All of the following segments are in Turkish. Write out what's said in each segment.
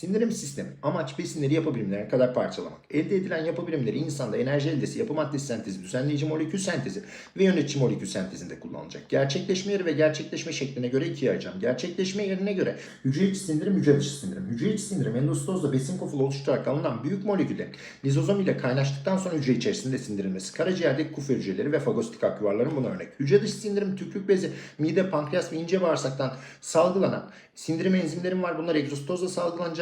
Sindirim sistemi amaç besinleri yapı kadar parçalamak. Elde edilen yapı birimleri insanda enerji eldesi, yapı maddesi sentezi, düzenleyici molekül sentezi ve yönetici molekül sentezinde kullanılacak. Gerçekleşme yeri ve gerçekleşme şekline göre ikiye ayıracağım. Gerçekleşme yerine göre hücre içi sindirim, hücre dışı sindirim. Hücre içi sindirim endositozda besin kofulu oluşturarak alınan büyük moleküllerin lizozom ile kaynaştıktan sonra hücre içerisinde sindirilmesi. Karaciğerdeki kuf hücreleri ve fagositik aküvarların buna örnek. Hücre dışı sindirim tükrük bezi, mide, pankreas ve ince bağırsaktan salgılanan sindirim enzimlerim var. Bunlar egzostozla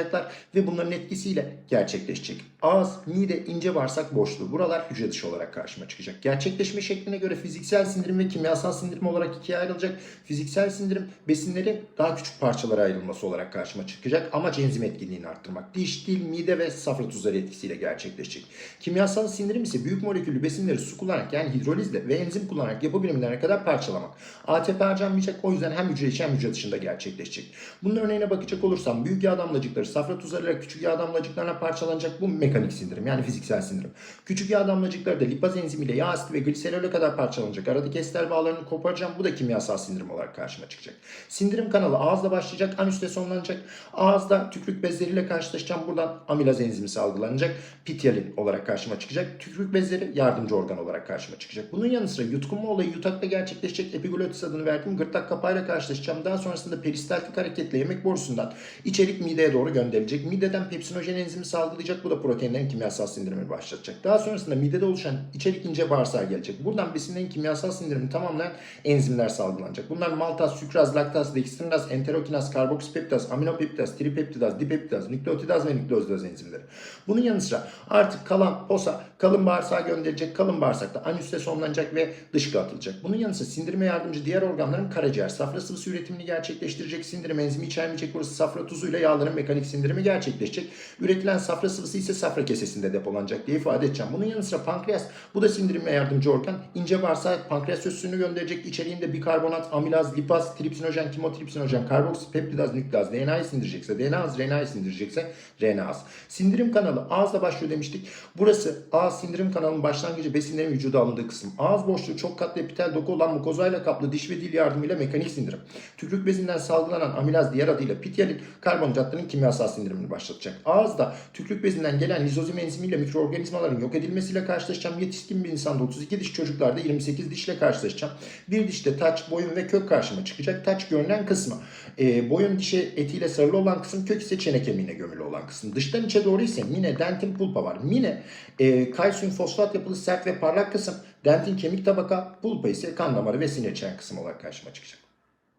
salgılanacaklar ve bunların etkisiyle gerçekleşecek. Ağız, mide, ince bağırsak boşluğu. Buralar hücre dışı olarak karşıma çıkacak. Gerçekleşme şekline göre fiziksel sindirim ve kimyasal sindirim olarak ikiye ayrılacak. Fiziksel sindirim besinleri daha küçük parçalara ayrılması olarak karşıma çıkacak. Amaç enzim etkinliğini arttırmak. Diş, dil, mide ve safra tuzları etkisiyle gerçekleşecek. Kimyasal sindirim ise büyük moleküllü besinleri su kullanarak yani hidrolizle ve enzim kullanarak yapı birimlerine kadar parçalamak. ATP harcanmayacak o yüzden hem hücre içi hem hücre dışında gerçekleşecek. Bunun örneğine bakacak olursam büyük yağ damlacıkları safra tuzlarıyla küçük yağ damlacıklarına parçalanacak bu mekanik sindirim yani fiziksel sindirim. Küçük yağ damlacıkları da lipaz enzimiyle yağ asidi ve gliserole kadar parçalanacak. Aradaki ester bağlarını koparacağım. Bu da kimyasal sindirim olarak karşıma çıkacak. Sindirim kanalı ağızla başlayacak, anüste sonlanacak. Ağızda tükürük bezleriyle karşılaşacağım. Buradan amilaz enzimi salgılanacak. Pityalin olarak karşıma çıkacak. Tükürük bezleri yardımcı organ olarak karşıma çıkacak. Bunun yanı sıra yutkunma olayı yutakta gerçekleşecek epiglotis adını verdiğim gırtlak kapağıyla karşılaşacağım. Daha sonrasında peristaltik hareketle yemek borusundan içerik mideye doğru gönderilecek. Mideden pepsinojen enzimi salgılayacak. Bu da proteinlerin kimyasal sindirimini başlatacak. Daha sonrasında midede oluşan içerik ince bağırsağa gelecek. Buradan besinlerin kimyasal sindirimini tamamlayan enzimler salgılanacak. Bunlar maltaz, sükraz, laktaz, dekstrinaz, enterokinaz, karboksipeptaz, aminopeptaz, tripeptidaz, dipeptidaz, nükleotidaz ve nükleozidaz enzimleri. Bunun yanı sıra artık kalan posa kalın bağırsağa gönderecek. Kalın bağırsakta anüste sonlanacak ve dışkı atılacak. Bunun yanı sıra sindirime yardımcı diğer organların karaciğer, safra sıvısı üretimini gerçekleştirecek. Sindirim enzimi içermeyecek. Burası safra tuzuyla yağların mekanik sindirimi gerçekleşecek. Üretilen safra sıvısı ise safra kesesinde depolanacak diye ifade edeceğim. Bunun yanı sıra pankreas bu da sindirime yardımcı organ. İnce bağırsağa pankreas özsünü gönderecek. İçeriğinde bikarbonat, amilaz, lipaz, tripsinojen, kimotripsinojen, karboksipeptidaz, nükleaz, DNA'yı sindirecekse, DNA az, RNA'yı sindirecekse, RNA. Sindirim kanalı ağızla başlıyor demiştik. Burası ağız sindirim kanalının başlangıcı besinlerin vücuda alındığı kısım. Ağız boşluğu çok katlı epitel doku olan mukozayla kaplı diş ve dil yardımıyla mekanik sindirim. Tükürük bezinden salgılanan amilaz diğer adıyla pityalin karbonhidratların kimyasal sindirimini başlatacak. Ağızda tükürük bezinden gelen lizozim enzimiyle mikroorganizmaların yok edilmesiyle karşılaşacağım. Yetişkin bir insanda 32 diş çocuklarda 28 dişle karşılaşacağım. Bir dişte taç, boyun ve kök karşıma çıkacak. Taç görünen kısmı. E, boyun dişe etiyle sarılı olan kısım, kök ise çene kemiğine gömülü olan kısım. Dıştan içe doğru ise mine, dentin pulpa var. Mine, e, kalsiyum fosfat yapılı sert ve parlak kısım. Dentin kemik tabaka, pulpa ise kan damarı ve sinir çen kısım olarak karşıma çıkacak.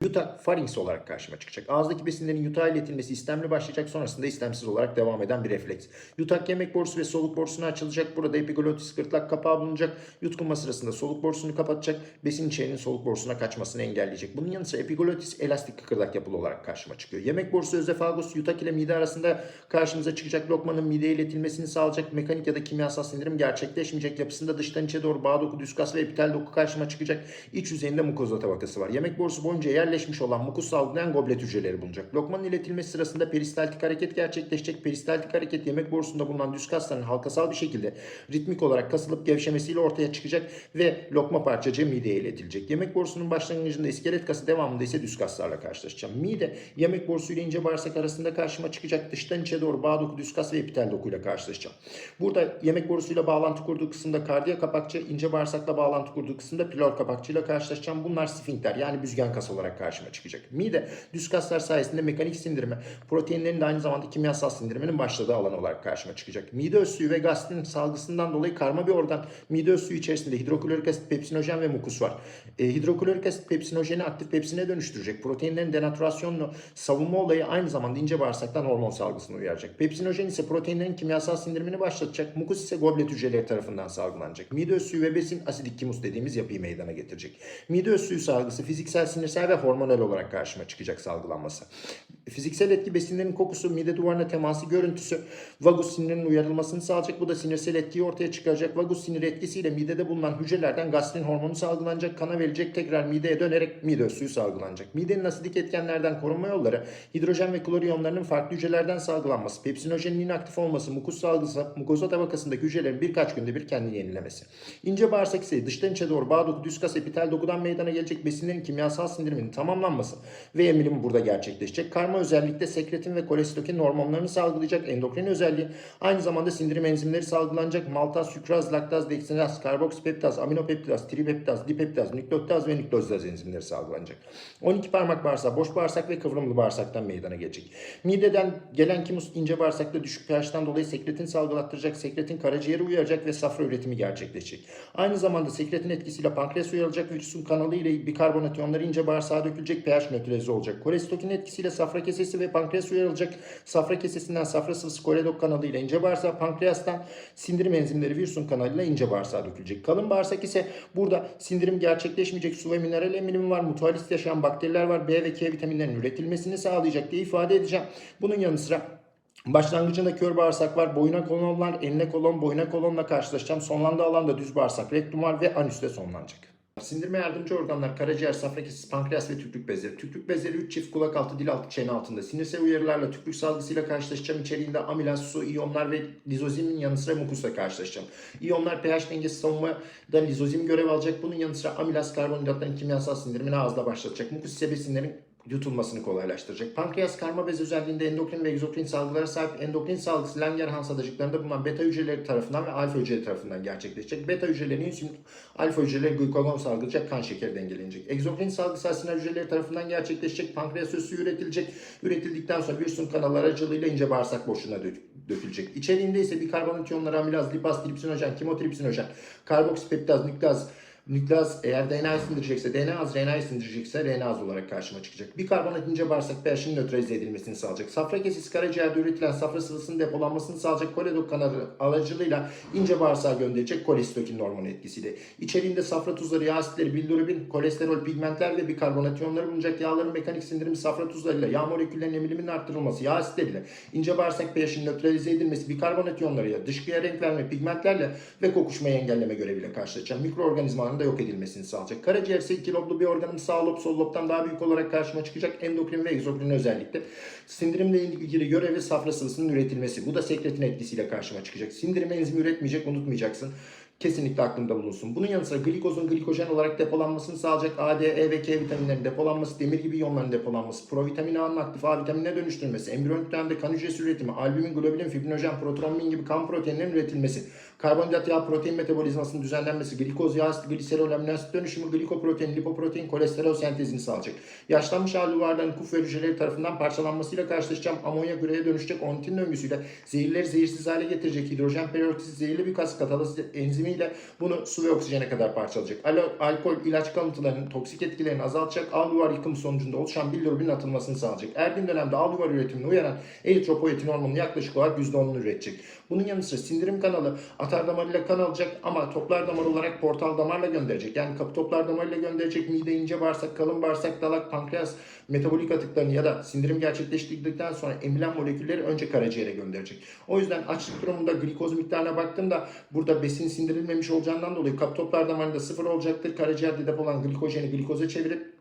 Yutak farinks olarak karşıma çıkacak. Ağızdaki besinlerin yutağa iletilmesi istemli başlayacak sonrasında istemsiz olarak devam eden bir refleks. Yutak yemek borusu ve soluk borusuna açılacak. Burada epiglotis gırtlak kapağı bulunacak. Yutkunma sırasında soluk borusunu kapatacak. Besin içeriğinin soluk borusuna kaçmasını engelleyecek. Bunun yanı sıra epiglotis elastik kıkırdak yapılı olarak karşıma çıkıyor. Yemek borusu özefagus yutak ile mide arasında karşımıza çıkacak lokmanın mideye iletilmesini sağlayacak mekanik ya da kimyasal sindirim gerçekleşmeyecek. Yapısında dıştan içe doğru bağ doku, düskas ve epitel doku karşıma çıkacak. İç yüzeyinde mukoza tabakası var. Yemek borusu boyunca yerleşmiş olan mukus salgılayan goblet hücreleri bulunacak. Lokmanın iletilmesi sırasında peristaltik hareket gerçekleşecek. Peristaltik hareket yemek borusunda bulunan düz kasların halkasal bir şekilde ritmik olarak kasılıp gevşemesiyle ortaya çıkacak ve lokma parçacığı mideye iletilecek. Yemek borusunun başlangıcında iskelet kası devamında ise düz kaslarla karşılaşacağım. Mide yemek borusu ile ince bağırsak arasında karşıma çıkacak. Dıştan içe doğru bağ doku, düz kas ve epitel dokuyla karşılaşacağım. Burada yemek borusuyla bağlantı kurduğu kısımda kardiya kapakçı, ince bağırsakla bağlantı kurduğu kısımda pilor kapakçıyla karşılaşacağım. Bunlar sfinkter yani büzgen kas olarak karşıma çıkacak. Mide düz kaslar sayesinde mekanik sindirime, proteinlerin de aynı zamanda kimyasal sindiriminin başladığı alan olarak karşıma çıkacak. Mide öz suyu ve gastrin salgısından dolayı karma bir organ. Mide öz suyu içerisinde hidroklorik asit, pepsinojen ve mukus var. E, hidroklorik asit pepsinojeni aktif pepsine dönüştürecek. Proteinlerin denatürasyonunu savunma olayı aynı zamanda ince bağırsaktan hormon salgısını uyaracak. Pepsinojen ise proteinlerin kimyasal sindirimini başlatacak. Mukus ise goblet hücreleri tarafından salgılanacak. Mide öz suyu ve besin asidik kimus dediğimiz yapıyı meydana getirecek. Mide öz suyu salgısı fiziksel, sinirsel ve hormonal olarak karşıma çıkacak salgılanması. Fiziksel etki besinlerin kokusu, mide duvarına teması, görüntüsü, vagus sinirinin uyarılmasını sağlayacak. Bu da sinirsel etkiyi ortaya çıkaracak. Vagus sinir etkisiyle midede bulunan hücrelerden gastrin hormonu salgılanacak, kana verilecek, tekrar mideye dönerek mide suyu salgılanacak. Midenin asidik etkenlerden korunma yolları, hidrojen ve klor iyonlarının farklı hücrelerden salgılanması, pepsinojenin inaktif olması, mukus salgısı, mukoza tabakasındaki hücrelerin birkaç günde bir kendini yenilemesi. İnce bağırsak ise dıştan içe doğru bağ doku, düz kas, epitel dokudan meydana gelecek besinlerin kimyasal sindirimini tamamlanması ve emilimi burada gerçekleşecek. Karma özellikle sekretin ve kolesterokin hormonlarını salgılayacak endokrin özelliği. Aynı zamanda sindirim enzimleri salgılanacak. Maltaz, sükraz, laktaz, deksinaz, karboksipeptaz, aminopeptaz, tripeptaz, dipeptaz, nükleotaz ve nükleozidaz enzimleri salgılanacak. 12 parmak bağırsağı boş bağırsak ve kıvrımlı bağırsaktan meydana gelecek. Mideden gelen kimus ince bağırsakta düşük pH'tan dolayı sekretin salgılattıracak, sekretin karaciğeri uyaracak ve safra üretimi gerçekleşecek. Aynı zamanda sekretin etkisiyle pankreas uyarılacak, virüsün kanalı ile bikarbonat iyonları ince bağırsağa dökülecek, pH nötralize olacak. Kolestokinin etkisiyle safra kesesi ve pankreas uyarılacak. Safra kesesinden safra sıvısı koledok kanalı ile ince bağırsağa, pankreastan sindirim enzimleri virüsün kanalıyla ince bağırsağa dökülecek. Kalın bağırsak ise burada sindirim gerçekleşmeyecek, su ve mineral eminimi var, mutualist yaşayan bakteriler var, B ve K vitaminlerinin üretilmesini sağlayacak diye ifade edeceğim. Bunun yanı sıra Başlangıcında kör bağırsak var, boyuna kolon var, eline kolon, boyuna kolonla karşılaşacağım. Sonlandığı alanda düz bağırsak, rektum var ve anüste sonlanacak. Sindirme yardımcı organlar karaciğer, safra kesesi, pankreas ve tükrük bezleri. Tükrük bezleri 3 çift kulak altı, dil altı, çene altında. Sinirsel uyarılarla tükrük salgısıyla karşılaşacağım. İçeriğinde amilaz, su, iyonlar ve lizozimin yanı sıra mukusla karşılaşacağım. İyonlar pH dengesi savunmada lizozim görev alacak. Bunun yanı sıra amilaz karbonhidratların kimyasal sindirimini ağızda başlatacak. Mukus ise besinlerin yutulmasını kolaylaştıracak. Pankreas karma bez özelliğinde endokrin ve egzokrin salgılara sahip endokrin salgısı Langerhans adacıklarında bulunan beta hücreleri tarafından ve alfa hücreleri tarafından gerçekleşecek. Beta hücreleri insülin, alfa hücreleri glukagon salgılayacak, kan şekeri dengelenecek. Egzokrin salgısı asinal hücreleri tarafından gerçekleşecek. Pankreas özü üretilecek. Üretildikten sonra virüsün kanalı aracılığıyla ince bağırsak boşluğuna dök- dökülecek. İçeriğinde ise bikarbonat iyonları amilaz, lipaz, tripsinojen, kimotripsinojen, karboksipeptaz, nükleaz, Nükleaz eğer DNA'yı sindirecekse DNA az, RNA'yı sindirecekse RNA az olarak karşıma çıkacak. Bikarbonat ince bağırsak pH'in nötralize edilmesini sağlayacak. Safra kesesi karaciğerde üretilen safra sıvısının depolanmasını sağlayacak koledok kanalı aracılığıyla ince bağırsağa gönderecek kolesitokin hormonu etkisiyle. İçeriğinde safra tuzları, yağ asitleri, bilirubin, kolesterol, pigmentler ve bikarbonat iyonları bulunacak. Yağların mekanik sindirimi safra tuzlarıyla, yağ moleküllerinin emiliminin arttırılması, yağ asitleriyle, ince bağırsak pH'in nötralize edilmesi, bikarbonat iyonlarıyla, dışkıya renk verme, pigmentlerle ve kokuşmayı engelleme göreviyle karşılaşacak. Mikroorganizmaların da yok edilmesini sağlayacak. Karaciğer ise iki loblu bir organın sağ lob sol lobdan daha büyük olarak karşıma çıkacak endokrin ve egzokrin özellikle. Sindirimle ilgili görevi safra sıvısının üretilmesi. Bu da sekretin etkisiyle karşıma çıkacak. Sindirim enzimi üretmeyecek unutmayacaksın. Kesinlikle aklında bulunsun. Bunun yanı sıra glikozun glikojen olarak depolanmasını sağlayacak A, D, E ve K vitaminlerinin depolanması, demir gibi iyonların depolanması, provitamin A'nın aktif A vitaminine dönüştürülmesi, embriyonik dönemde kan hücresi üretimi, albümin, globulin, fibrinojen, protrombin gibi kan proteinlerinin üretilmesi, karbonhidrat yağ protein metabolizmasının düzenlenmesi, glikoz yağ asit, gliserol amino dönüşümü, glikoprotein, lipoprotein, kolesterol sentezini sağlayacak. Yaşlanmış hali varlığın kuf ve hücreleri tarafından parçalanmasıyla karşılaşacağım amonya güreye dönüşecek ontin döngüsüyle zehirleri zehirsiz hale getirecek hidrojen peroksit zehirli bir kas katalaz enzimiyle bunu su ve oksijene kadar parçalayacak. Alo, alkol, ilaç kalıntılarının toksik etkilerini azaltacak. Alveolar yıkım sonucunda oluşan bilirubin atılmasını sağlayacak. Erdiğin dönemde alveolar üretimine uyaran eritropoietin hormonunu yaklaşık olarak %10'unu üretecek. Bunun yanı sıra sindirim kanalı atar damarıyla kan alacak ama toplar damar olarak portal damarla gönderecek. Yani kapı toplar damarıyla gönderecek. Mide, ince bağırsak, kalın bağırsak, dalak, pankreas, metabolik atıklarını ya da sindirim gerçekleştirdikten sonra emilen molekülleri önce karaciğere gönderecek. O yüzden açlık durumunda glikoz miktarına baktığımda burada besin sindirilmemiş olacağından dolayı kapı toplar damarında sıfır olacaktır. Karaciğerde depolan glikojeni glikoza çevirip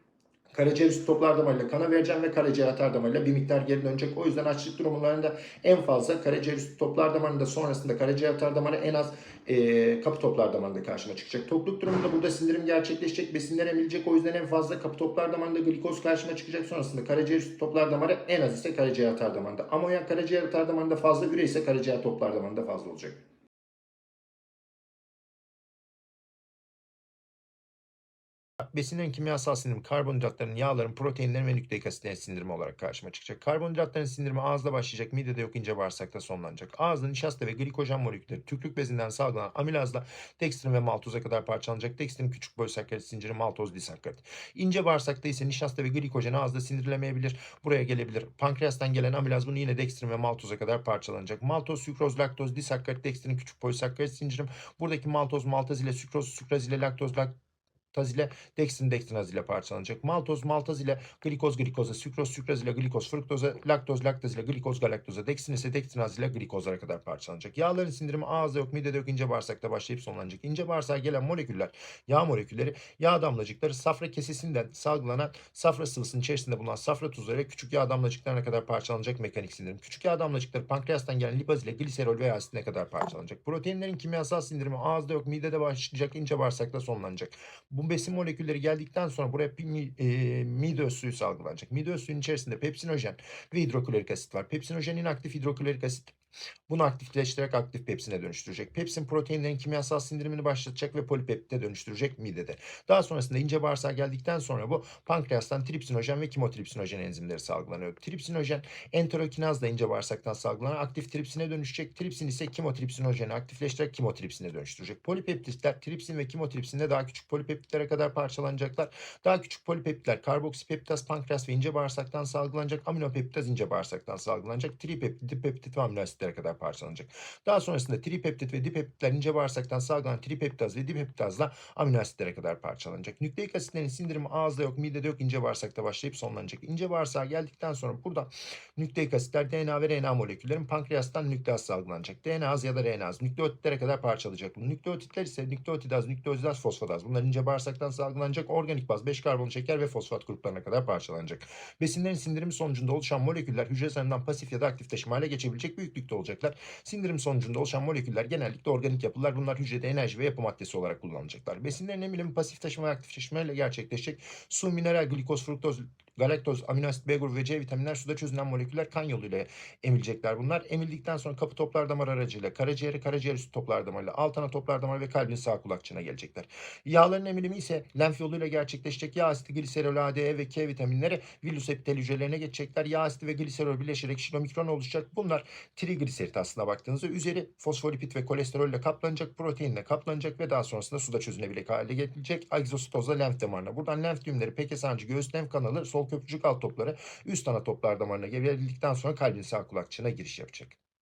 Karaciğer üstü toplar damarıyla kana vereceğim ve karaciğer atar damarıyla bir miktar geri dönecek. O yüzden açlık durumlarında en fazla karaciğer üstü toplar damarında sonrasında karaciğer atar damarı en az e, kapı toplar damarında karşıma çıkacak. Tokluk durumunda burada sindirim gerçekleşecek, besinler emilecek. O yüzden en fazla kapı toplar damarında glikoz karşıma çıkacak. Sonrasında karaciğer üstü toplar damarı en az ise karaciğer atar damarında. Amonyak karaciğer atar damarında fazla, üre ise karaciğer toplar damarında fazla olacak. Besinlerin kimyasal sindirimi karbonhidratların, yağların, proteinlerin ve nükleik asitlerin sindirimi olarak karşıma çıkacak. Karbonhidratların sindirimi ağızda başlayacak, midede yok ince bağırsakta sonlanacak. Ağızda nişasta ve glikojen molekülleri tükrük bezinden salgılanan amilazla dekstrin ve maltoza kadar parçalanacak. Dekstrin küçük polisakkarit zinciri, maltoz disakkarit. İnce bağırsakta ise nişasta ve glikojen ağızda sindirilemeyebilir. Buraya gelebilir. Pankreastan gelen amilaz bunu yine dekstrin ve maltoza kadar parçalanacak. Maltoz, sükroz, laktoz, disakkarit, dekstrin küçük polisakkarit zincirim. Buradaki maltoz, maltaz ile sükroz, sükraz ile laktoz, laktoz Taz ile dekstrin dekstrinaz ile parçalanacak. Maltoz maltaz ile glikoz glikoza, sükroz sükraz ile glikoz fruktoza, laktoz laktaz ile glikoz galaktoza, dekstrin ise dekstrinaz ile glikozlara kadar parçalanacak. Yağların sindirimi ağızda yok, midede yok, ince bağırsakta başlayıp sonlanacak. İnce bağırsağa gelen moleküller, yağ molekülleri, yağ damlacıkları safra kesesinden salgılanan safra sıvısının içerisinde bulunan safra tuzları ve küçük yağ damlacıklarına kadar parçalanacak mekanik sindirim. Küçük yağ damlacıkları pankreastan gelen lipaz ile gliserol veya asitine kadar parçalanacak. Proteinlerin kimyasal sindirimi ağızda yok, midede başlayacak, ince bağırsakta sonlanacak. Bu Bu besin molekülleri geldikten sonra buraya e, mide suyu salgılanacak. Mide suyun içerisinde pepsinojen ve hidroklorik asit var. Pepsinojen inaktif hidroklorik asit bunu aktifleştirerek aktif pepsine dönüştürecek. Pepsin proteinlerin kimyasal sindirimini başlatacak ve polipeptide dönüştürecek midede. Daha sonrasında ince bağırsağa geldikten sonra bu pankreastan tripsinojen ve kimotripsinojen enzimleri salgılanıyor. Tripsinojen enterokinazla ince bağırsaktan salgılanan aktif tripsine dönüşecek. Tripsin ise kimotripsinojeni aktifleştirerek kimotripsine dönüştürecek. Polipeptitler tripsin ve kimotripsinde daha küçük polipeptitlere kadar parçalanacaklar. Daha küçük polipeptitler karboksipeptaz, pankreas ve ince bağırsaktan salgılanacak. Aminopeptaz ince bağırsaktan salgılanacak. Tripeptit, dipeptit ve amino asitlere kadar parçalanacak. Daha sonrasında tripeptit ve dipeptitler ince bağırsaktan salgılanan tripeptaz ve dipeptazla amino asitlere kadar parçalanacak. Nükleik asitlerin sindirimi ağızda yok, midede yok, ince bağırsakta başlayıp sonlanacak. İnce bağırsağa geldikten sonra burada nükleik asitler DNA ve RNA moleküllerin pankreastan nükleaz salgılanacak. DNA'z ya da RNA'z nükleotitlere kadar parçalayacak. Bu nükleotitler ise nükleotidaz, nükleozidaz, fosfodaz. Bunlar ince bağırsaktan salgılanacak. Organik baz, 5 karbon şeker ve fosfat gruplarına kadar parçalanacak. Besinlerin sindirimi sonucunda oluşan moleküller hücre zarından pasif ya da aktif taşıma geçebilecek büyüklükte olacaklar. Sindirim sonucunda oluşan moleküller genellikle organik yapılar. Bunlar hücrede enerji ve yapı maddesi olarak kullanılacaklar. Besinlerin emilimi pasif taşıma ve aktif taşıma ile gerçekleşecek. Su, mineral, glikoz, fruktoz, galaktoz, amino asit, B grubu ve C vitaminler suda çözünen moleküller kan yoluyla emilecekler bunlar. Emildikten sonra kapı toplar damar aracıyla karaciğeri, karaciğer üstü toplar damarıyla alt ana toplar damar ve kalbin sağ kulakçığına gelecekler. Yağların emilimi ise lenf yoluyla gerçekleşecek. Yağ asidi, gliserol, A, D, E ve K vitaminleri villus epitel hücrelerine geçecekler. Yağ asidi ve gliserol birleşerek şilomikron oluşacak. Bunlar trigliserit aslında baktığınızda üzeri fosfolipid ve kolesterolle kaplanacak, proteinle kaplanacak ve daha sonrasında suda çözünebilir hale gelecek. Egzositozla lenf damarına. Buradan lenf düğümleri, peke sancı, göğüs lenf kanalı, sol köprücük alt topları üst ana toplar damarına geldikten sonra kalbin sağ kulakçığına giriş yapacak.